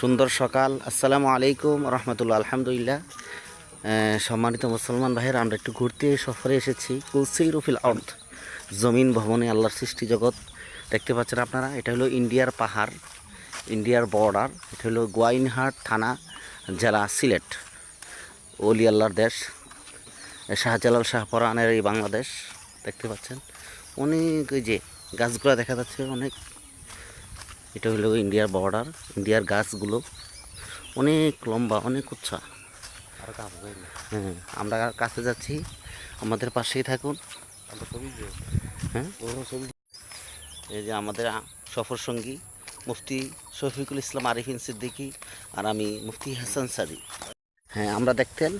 সুন্দর সকাল। আসসালামু আলাইকুম রহমতুল্লা আলহামদুলিল্লাহ। সম্মানিত মুসলমান ভাইয়ের, আমরা একটু ঘুরতে সফরে এসেছি কুলসি রুফিল অর্থ জমিন ভবনে আল্লাহর সৃষ্টি জগৎ। দেখতে পাচ্ছেন আপনারা, এটা হলো ইন্ডিয়ার পাহাড়, ইন্ডিয়ার বর্ডার এটা হলো গোয়াইনহাট থানা, জেলা সিলেট। ওলি আল্লাহর দেশ, শাহজালাল শাহপরানের এই বাংলাদেশ। দেখতে পাচ্ছেন, অনেক ওই যে গাছগুলো দেখা যাচ্ছে, অনেক এটা হলো ইন্ডিয়ার বর্ডার ইন্ডিয়ার গাছগুলো অনেক লম্বা অনেক উচ্চা। হ্যাঁ আমরা কাছে যাচ্ছি আমাদের পাশেই থাকুন। হ্যাঁ? এই যে আমাদের সফর সঙ্গী মুফতি শফিকুল ইসলাম আরিফিন সিদ্দিকী আর আমি মুফতি হাসান সাদি। হ্যাঁ আমরা দেখতেন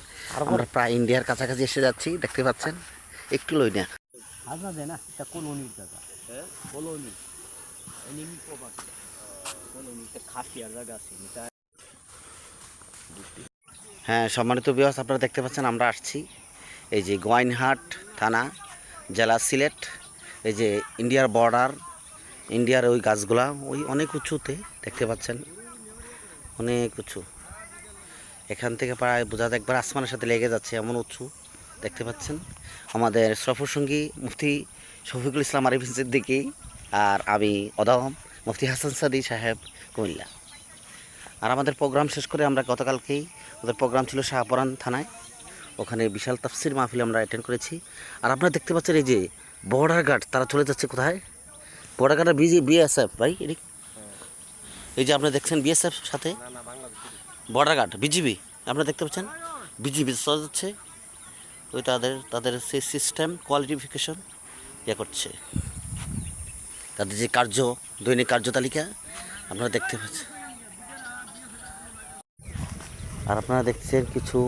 আমরা প্রায় ইন্ডিয়ার কাছাকাছি এসে যাচ্ছি দেখতে পাচ্ছেন একটু লই না আজাদে না এটা কলোনির জায়গা। হ্যাঁ? কলোনি। হ্যাঁ সম্মানিত বিহাস আপনারা দেখতে পাচ্ছেন, আমরা আসছি। এই যে গোয়াইনহাট থানা, জেলা সিলেট, এই যে ইন্ডিয়ার বর্ডার ইন্ডিয়ার ওই গাছগুলা, ওই অনেক উঁচুতে দেখতে পাচ্ছেন, অনেক উঁচু। এখান থেকে প্রায় বোঝা যায়, একবার আসমানের সাথে লেগে যাচ্ছে এমন উঁচু, দেখতে পাচ্ছেন। আমাদের সফর সঙ্গী মুফতি শফিকুল ইসলাম আরিফিন সিদ্দিকী আর আমি অদম মুফতি হাসান সাদি সাহেব কুমিল্লা। আর আমাদের প্রোগ্রাম শেষ করে আমরা গতকালকেই ওদের প্রোগ্রাম ছিল শাহপরান থানায়। ওখানে বিশাল তাফসির মাহফিল আমরা অ্যাটেন্ড করেছি। আর আপনারা দেখতে পাচ্ছেন এই যে বর্ডার গার্ড তারা চলে যাচ্ছে কোথায়? বর্ডার গার্ডের বিজি বিএসএফ ভাই এদিক। এই যে আপনারা দেখছেন বিএসএফ সাথে? বর্ডার গার্ড বিজিবি আপনারা দেখতে পাচ্ছেন? বিজিবি চলে যাচ্ছে। ওই তাদের তাদের সেই সিস্টেম কোয়ালিটিফিকেশন ইয়ে করছে। তাদের যে কার্য, দৈনিক কার্যতালিকা আপনারা দেখতে পাচ্ছেন। আর আপনারা দেখছেন কিছু,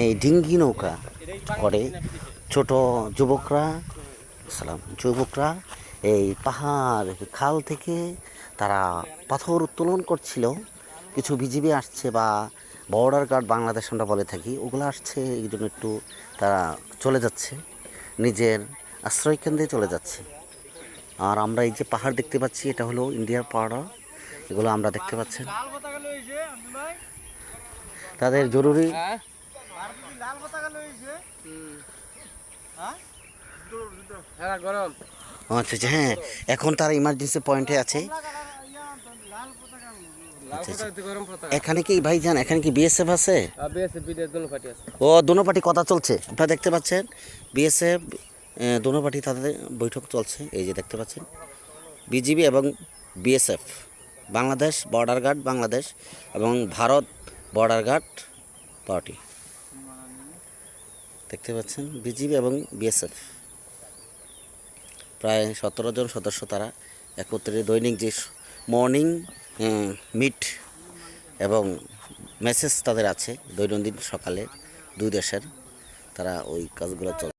এই ডিঙ্গি নৌকা করে ছোট যুবকরা, সালাম, যুবকরা এই পাহাড় খাল থেকে তারা পাথর উত্তোলন করছিল। কিছু বিজিবি আসছে বা বর্ডার গার্ড বাংলাদেশ আমরা বলে থাকি, ওগুলো আসছে, এই জন্য একটু তারা চলে যাচ্ছে, নিজের আশ্রয়কেন্দ্রে চলে যাচ্ছে। আর আমরা এই যে পাহাড় দেখতে পাচ্ছি এটা হলো ইন্ডিয়ার পাহাড়। এগুলো আমরা দেখতে পাচ্ছেন তাদের জরুরি হ্যাঁ। ও আচ্ছা আচ্ছা হ্যাঁ এখন তারা ইমার্জেন্সি পয়েন্টে আছে। গরম পতাকা। এখানে কি ভাই যান এখানে কি বিএসএফ দুনো আছে। ও দোনো পার্টি কথা চলছে। আপনারা দেখতে পাচ্ছেন বিএসএফ দোনো পার্টি তাদের বৈঠক চলছে, এই যে দেখতে পাচ্ছেন। বিজিবি এবং BSF, Bangladesh border guard, Bangladesh এবং ভারত বর্ডার গার্ড পার্টি। দেখতে পাচ্ছেন, বিজিবি এবং বিএসএফ। প্রায় সতেরো জন সদস্য তারা একত্রে দৈনিক যে মর্নিং মিট এবং মেসেজ তাদের আছে, দৈনন্দিন সকালে দুই দেশের তারা ওই কাজগুলো চল